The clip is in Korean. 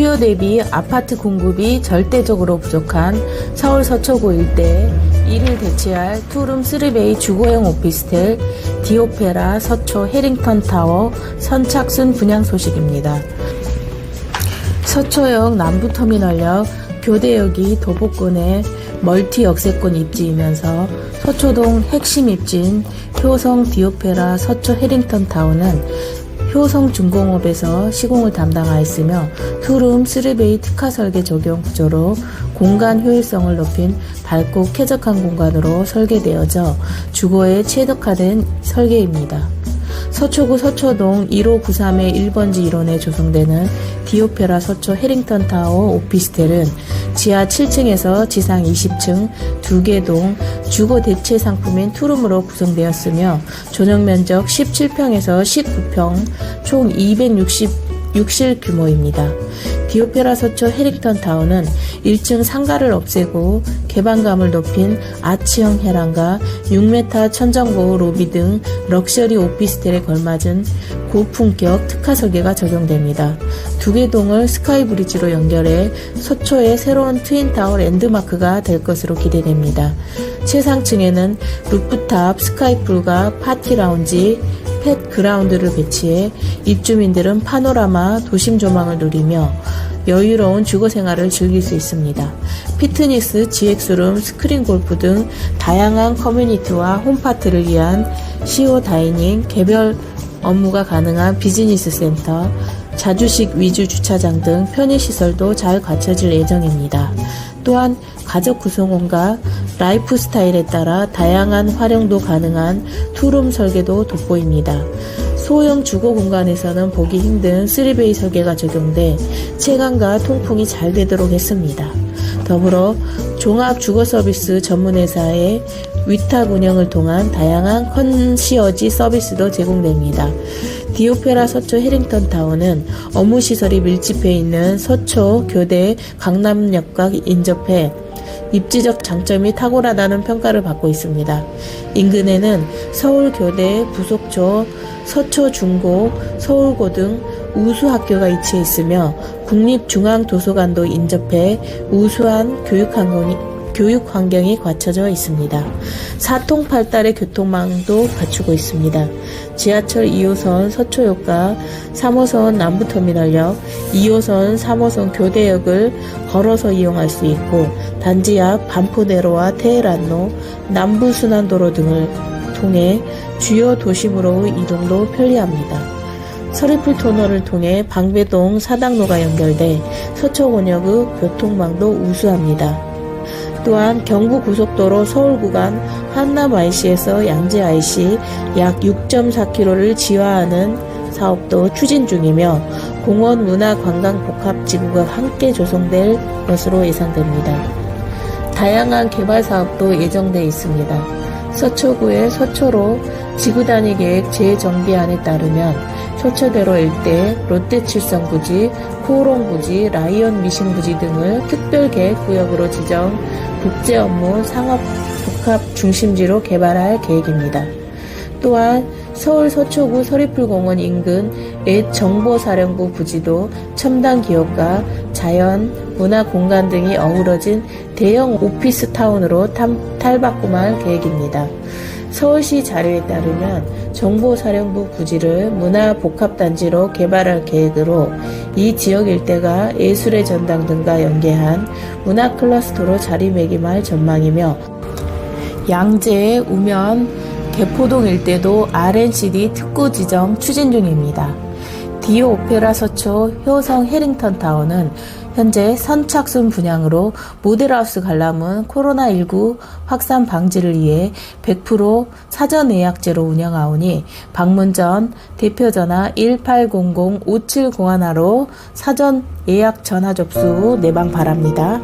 수요 대비 아파트 공급이 절대적으로 부족한 서울 서초구 일대 이를 대체할 투룸 3베이 주거용 오피스텔 디오페라 서초 해링턴 타워 선착순 분양 소식입니다. 서초역 남부터미널역 교대역이 도보권의 멀티 역세권 입지이면서 서초동 핵심 입지인 효성 디오페라 서초 해링턴 타운은 효성 중공업에서 시공을 담당하였으며 투룸 3베이 특화 설계 적용 구조로 공간 효율성을 높인 밝고 쾌적한 공간으로 설계되어져 주거에 최적화된 설계입니다. 서초구 서초동 1593의 1번지 1원에 조성되는 디오페라 서초 해링턴 타워 오피스텔은 지하 7층에서 지상 20층 두 개 동 주거 대체 상품인 투룸으로 구성되었으며 조정 면적 17평에서 19평 총 266실 규모입니다. 디오페라 서초 해릭턴 타운은 1층 상가를 없애고 개방감을 높인 아치형 해랑과 6m 천정고우 로비 등 럭셔리 오피스텔에 걸맞은 고품격 특화 설계가 적용됩니다. 두 개 동을 스카이 브리지로 연결해 서초의 새로운 트윈타워 랜드마크가 될 것으로 기대됩니다. 최상층에는 루프탑 스카이풀과 파티 라운지, 펫 그라운드를 배치해 입주민들은 파노라마 도심 조망을 누리며 여유로운 주거 생활을 즐길 수 있습니다. 피트니스, GX룸, 스크린 골프 등 다양한 커뮤니티와 홈파트를 위한 시오 다이닝, 개별 업무가 가능한 비즈니스 센터, 자주식 위주 주차장 등 편의시설도 잘 갖춰질 예정입니다. 또한 가족 구성원과 라이프 스타일에 따라 다양한 활용도 가능한 투룸 설계도 돋보입니다. 소형 주거 공간에서는 보기 힘든 3베이 설계가 적용돼 체감과 통풍이 잘 되도록 했습니다. 더불어 종합 주거 서비스 전문 회사의 위탁 운영을 통한 다양한 컨시어지 서비스도 제공됩니다. 디오페라 서초 해링턴 타운은 업무 시설이 밀집해 있는 서초, 교대, 강남역과 인접해 입지적 장점이 탁월하다는 평가를 받고 있습니다. 인근에는 서울교대, 부속초, 서초중고, 서울고 등 우수학교가 위치해 있으며 국립중앙도서관도 인접해 우수한 교육 환경이, 교육 환경이 갖춰져 있습니다. 사통팔달의 교통망도 갖추고 있습니다. 지하철 2호선 서초역과 3호선 남부터미널역, 2호선, 3호선 교대역을 걸어서 이용할 수 있고 단지 앞 반포대로와 테헤란로, 남부순환도로 등을 통해 주요 도심으로 이동도 편리합니다. 서리풀 터널을 통해 방배동 사당로가 연결돼 서초권역의 교통망도 우수합니다. 또한 경부 고속도로 서울 구간 한남 IC에서 양재 IC 약 6.4km를 지화하는 사업도 추진 중이며 공원 문화 관광 복합 지구가 함께 조성될 것으로 예상됩니다. 다양한 개발 사업도 예정돼 있습니다. 서초구의 서초로 지구 단위 계획 재정비안에 따르면 서초대로 일대 롯데칠성부지, 코오롱부지, 라이언 미신부지 등을 특별계획구역으로 지정 국제 업무 상업 복합 중심지로 개발할 계획입니다. 또한 서울 서초구 서리풀공원 인근 옛 정보사령부 부지도 첨단 기업과 자연, 문화 공간 등이 어우러진 대형 오피스 타운으로 탐, 탈바꿈할 계획입니다. 서울시 자료에 따르면 정보사령부 부지를 문화복합단지로 개발할 계획으로 이 지역 일대가 예술의 전당 등과 연계한 문화 클러스터로 자리매김할 전망이며 양재, 우면, 개포동 일대도 RNCD 특구 지정 추진 중입니다. 디오 오페라 서초 효성 해링턴 타워는 현재 선착순 분양으로 모델하우스 관람은 코로나19 확산 방지를 위해 100% 사전 예약제로 운영하오니 방문 전 대표 전화 1800-5701로 사전 예약 전화 접수 후 내방 바랍니다.